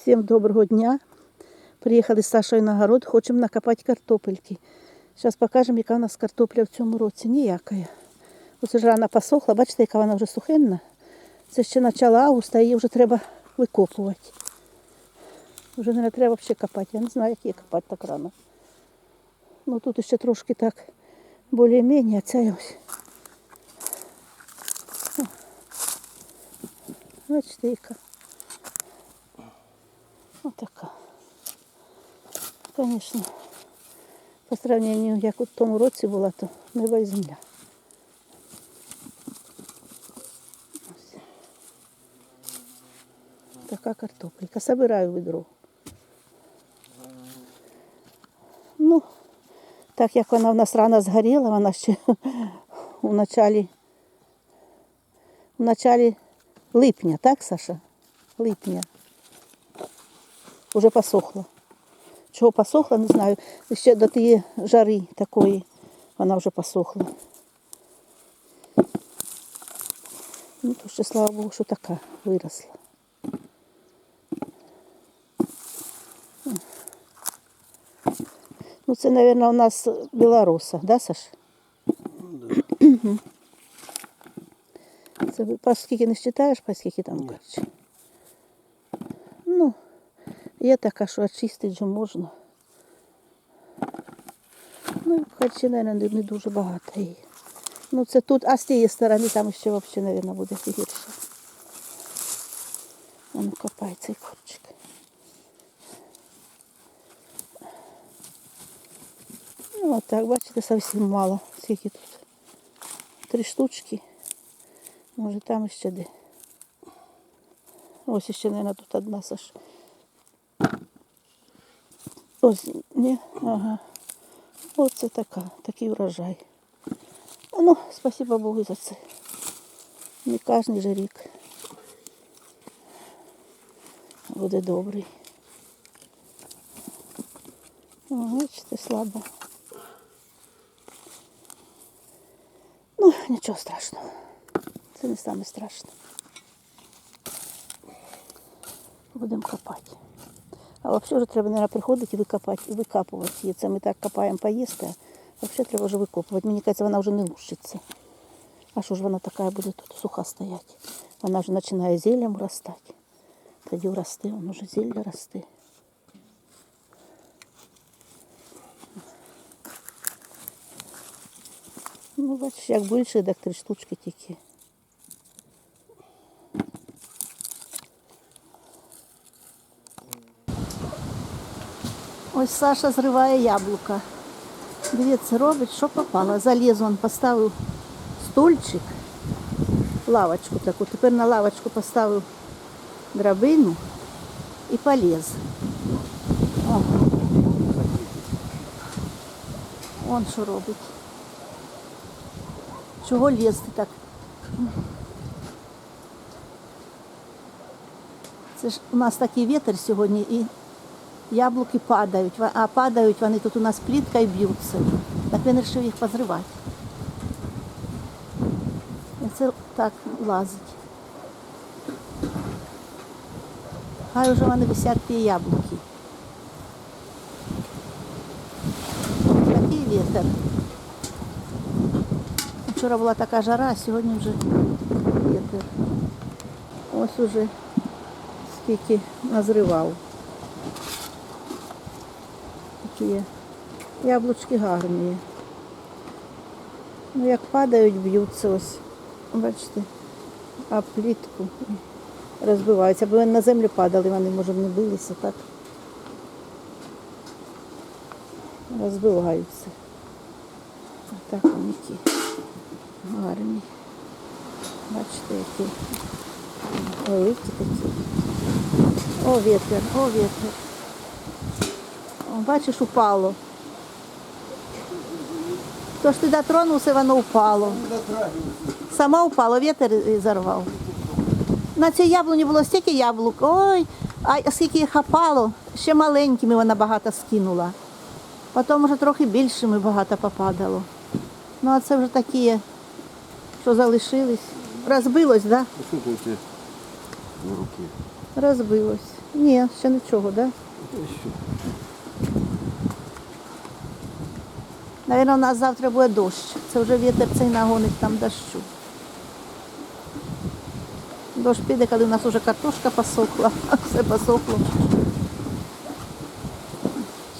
Всім доброго дня. Приїхали з Сашою на город, хочемо накопати картопельки. Зараз покажемо, яка у нас картопля в цьому році. Ніяка. Оце ж рано посохла, бачите, яка вона вже сухенна. Це ще почало августа, її вже треба викопувати. Вже не треба взагалі копати. Я не знаю, як її копати так рано. Ну тут ще трошки так більш-менш, а ця ось. Бачите, яка. Отака. Звісно, по сравненню, як у тому році була, то неба і земля. Ось. Така картопелька. Собираю відро. Ну, так як вона в нас рано згоріла, вона ще у началі, у началі липня, так, Саша? Липня. Уже посохла. Чого посохла, не знаю. Ще до тієї жари такої вона вже посохла. Ну, то ще, слава Богу, що така виросла. Ну, це, мабуть, у нас білоруса, да, Саш? Це ви по скільки не вважаєш, по скільки там коротше? Є така, що очистити вже можна. Ну, хоч, мабуть, не дуже багато її. Ну, це тут, а з тієї сторони там ще взагалі, мабуть, буде гірше. А ну, копай цей корчик. Ну, от так, бачите, зовсім мало. Скільки тут? Три штучки. Може там ще де. Ось ще, мабуть, тут одна Саш. Ось, ні, ага. Оце така, такий урожай. Ну, спасибо Богу за це. Не кожен же рік буде добрий. Бачите, слабо. Ну, нічого страшного. Це не саме страшне. Будемо копати. А взагалі вже треба, мабуть, приходити і викопати, і викапувати її. Це ми так копаємо поїсти, а взагалі треба вже викопувати. Мені кажеться, вона вже не лущиться. А що ж вона така буде тут суха стоять? Вона вже починає зіллям ростати. Тоді росте, воно вже зілля росте. Ну, бачиш, як більше, так три штучки тільки. Ось Саша зриває яблука. Дивіться, робить, що попало. Заліз он поставив стульчик, лавочку таку. Тепер на лавочку поставив драбину і поліз. О. Он що робить. Чого лізти так? Це ж у нас такий вітер сьогодні і яблуки падають, а падають вони тут у нас плітка і б'ються. Так він вирішив їх позривати. І це так лазить. Хай вже вони висять ті яблуки. Такий вітер. Вчора була така жара, а сьогодні вже вітер. Ось уже скільки назривав. Такі яблучки гарні. Ну, як падають, б'ються ось. Бачите, а плітку розбиваються. Бо вони на землю падали, вони, може, не билися так. Розбиваються. Так вони які гарні. Бачите, які великі такі. О, вітер, о, вітер. Бачиш, упало. То ж ти дотронувся, воно впало. Сама впало, вітер зарвав. На цій яблуні було стільки яблук. Ой, а скільки їх опало, ще маленькими вона багато скинула. Потім вже трохи більшими багато попадало. Ну а це вже такі, що залишились. Розбилось, так? Да? Розбилось. Ні, ще нічого, да? Та що? Навірно, у нас завтра буде дощ. Це вже вітер цей нагонить там дощу. Дощ піде, коли у нас вже картошка посохла, все посохло.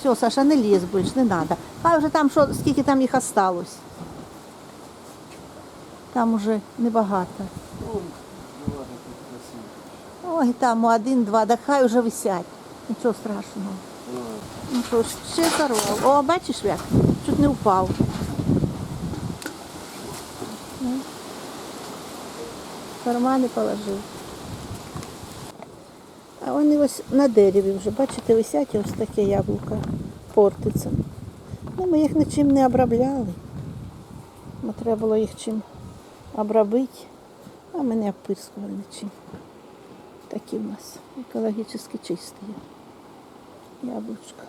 Все, Саша, не лізь більш, не треба. Хай вже там, що, скільки там їх осталось. Там уже небагато. Ой, там один, два, да хай вже висять. Нічого страшного. Ну, що ж, ще зарвав. О, бачиш як? Чуть не впав. Кармани положив. А вони ось на дереві вже, бачите, висять ось таке яблуко портиться. Ну, ми їх нічим не обробляли. Бо треба було їх чим обробити, а ми не обпирскували нічим. Такі в нас екологічно чисті яблучко.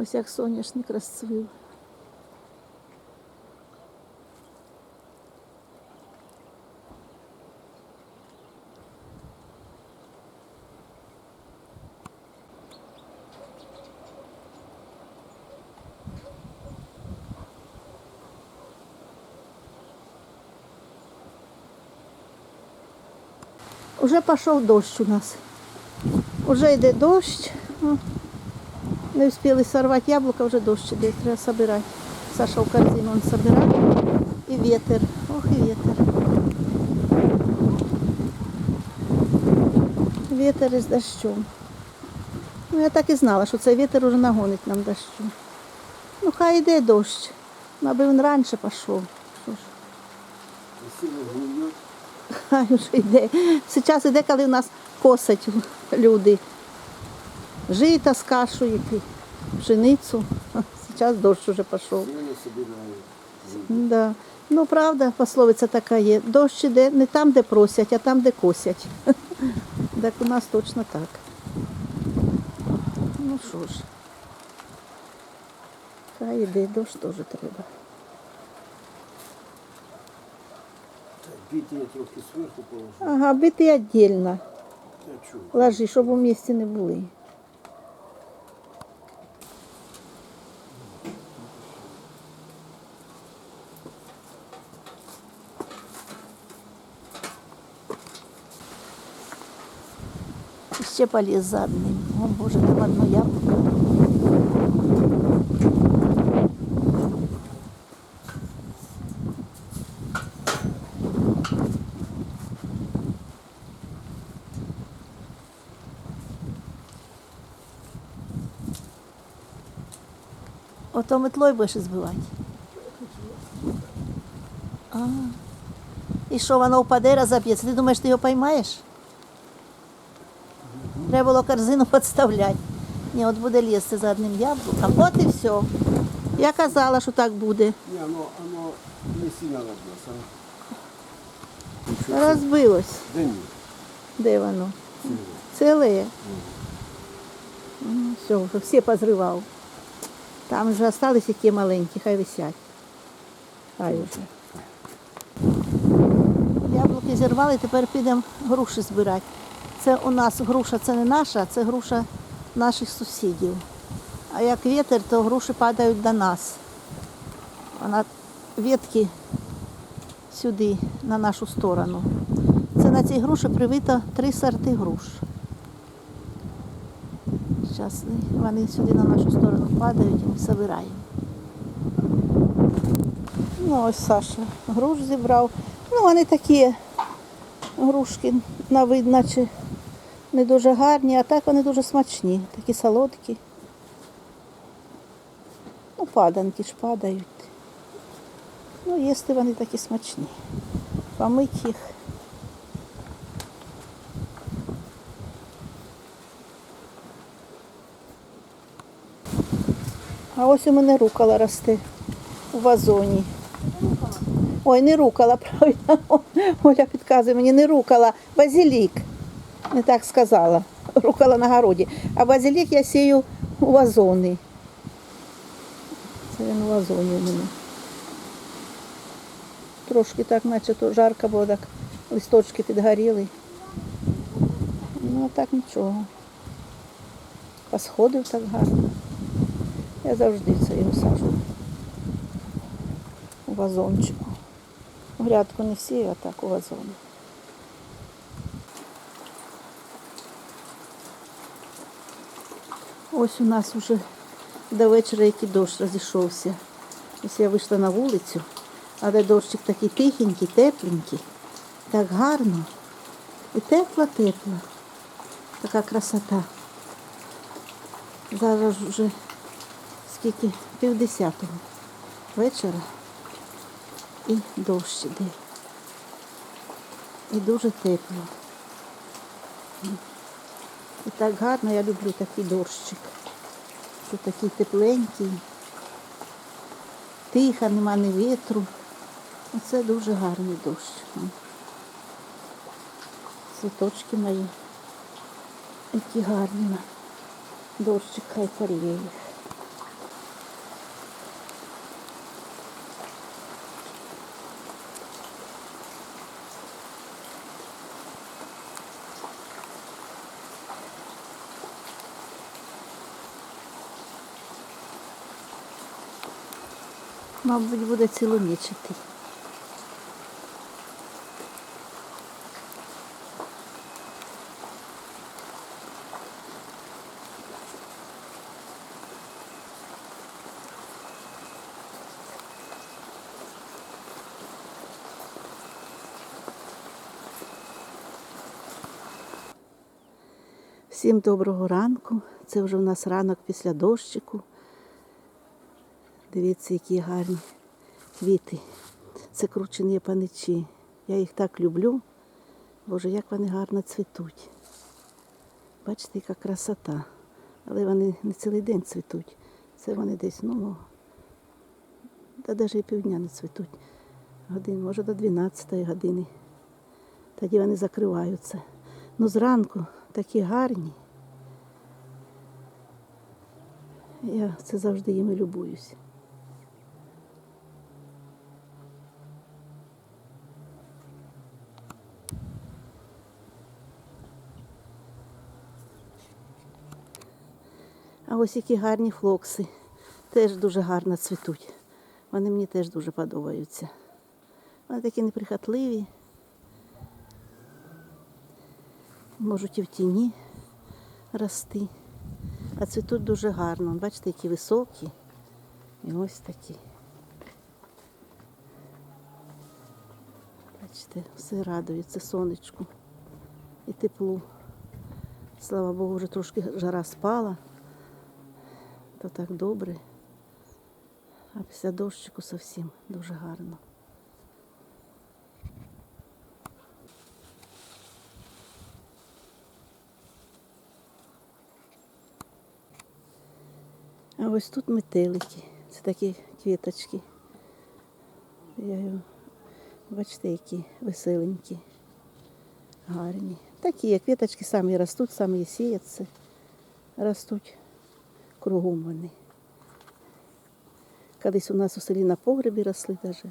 Ось як соняшник розцвів. Уже пішов дощ у нас. Уже йде дощ. Не встигли сорвати яблука, вже дощ іде, треба собирати. Саша в корзину он собирає. І вітер. Ох, і вітер. Вітер із дощом. Ну, я так і знала, що цей вітер уже нагонить нам дощу. Ну, хай йде дощ. Аби він раніше пішов. Що ж. Хай вже йде. Зараз йде, коли в нас косять люди. Жита з кашею, і пшеницю. Зараз дощ уже пішов. Да. Ну, правда, пословиця така є. Дощ іде не там, де просять, а там, де косять. Так у нас точно так. Ну що ж. Хай іде, дощ теж треба. Бить я трохи сверху положу. Ага, бити віддільно. Ложи, щоб у місті не були. Ще поліз за одним. О, Боже, там одно яблуко. Ото метлою будеш збивати. А. І що воно впаде, розоб'ється? Ти думаєш, ти його поймаєш? Треба було корзину підставляти. Ні, от буде лізти за одним яблуком. От і все. Я казала, що так буде. Не, оно, оно не сильно себе. Розбилось. Нет. Де воно? Ціле. Ціле. Ну, Все, вже всі позривав. Там вже залишились які маленькі, хай висять. Хай вже. Яблуки зірвали, тепер підемо груші збирати. Це у нас груша, це не наша, це груша наших сусідів. А як вітер, то груші падають до нас. Вона ветки сюди, на нашу сторону. Це на цій груші привито три сорти груш. Зараз вони сюди на нашу сторону падають і ми збираємо. Ну, ось Саша груш зібрав. Ну, вони такі грушки на вид, наче не дуже гарні, а так вони дуже смачні, такі солодкі. Ну, паданки ж падають. Ну, їсти вони такі смачні. Помить їх. А ось у мене рукала росте у вазоні. Ой, не рукала, правильно. Оля підказує мені, не рукала, базілік. Не так сказала. Рукола на городі. А базилік я сію у вазони. Це він у вазоні у мене. Трошки так, наче то жарко було, так листочки підгоріли. Ну, а так нічого. Посходив так гарно. Я завжди це його саджу. У вазончику. Грядку не сію, а так у вазон. Ось у нас уже до вечора який дощ розійшовся. Ось я вийшла на вулицю, але дощик такий тихенький, тепленький, так гарно. І тепла-тепла. Така красота. Зараз вже скільки півдесятого вечора і дощ іде. І дуже тепло. І так гарно, я люблю такий дощик. Що такий тепленький, тиха, нема ні вітру. Оце дуже гарний дощ. Цвіточки мої. Які гарні. Дощик хай їх. Мабуть, буде ціломічити. Всім доброго ранку. Це вже в нас ранок після дощику. Дивіться, які гарні квіти. Це кручені паничі. Я їх так люблю. Боже, як вони гарно цвітуть. Бачите, яка красота. Але вони не цілий день цвітуть. Це вони десь, ну, та навіть і півдня не цвітуть. Годин, може, до 12 години. Тоді вони закриваються. Ну, зранку такі гарні. Я це завжди їми любуюсь. Ось які гарні флокси. Теж дуже гарно цвітуть. Вони мені теж дуже подобаються. Вони такі неприхотливі. Можуть і в тіні рости. А цвітуть дуже гарно. Бачите, які високі. І ось такі. Бачите, все радується сонечку і теплу. Слава Богу, вже трошки жара спала то так добре. А після дощику зовсім дуже гарно. А ось тут метелики. Це такі квіточки. Я його, бачите, які веселенькі, гарні. Такі, квіточки самі ростуть, самі сіяться, ростуть кругом вони. Колись у нас у селі на погребі росли навіть.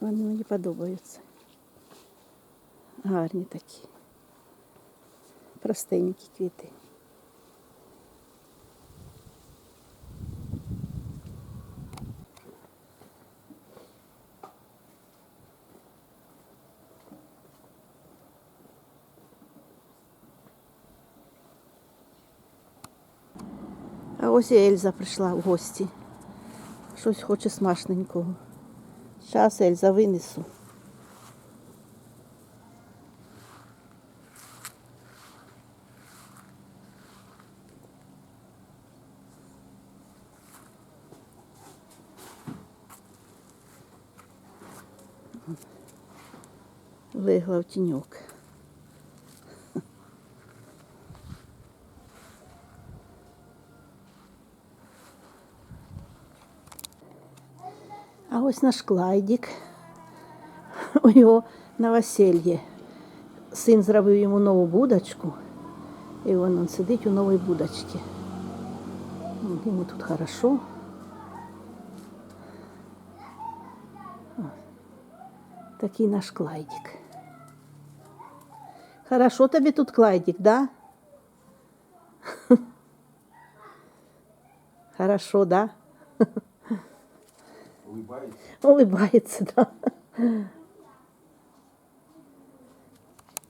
Вони мені подобаються. Гарні такі. Простенькі квіти. А ось і Ельза прийшла в гості. Щось хоче смачненького. Зараз Ельза винесу. Легла в тіньок. ось наш Клайдік. У його новосельє. Син зробив йому нову будочку. І він, он сидить у новій будочці. М, Йому тут хорошо. О, Такий наш Клайдік. Хорошо тобі тут Клайдік, да? Хорошо, да? Улыбається. Улыбается, да.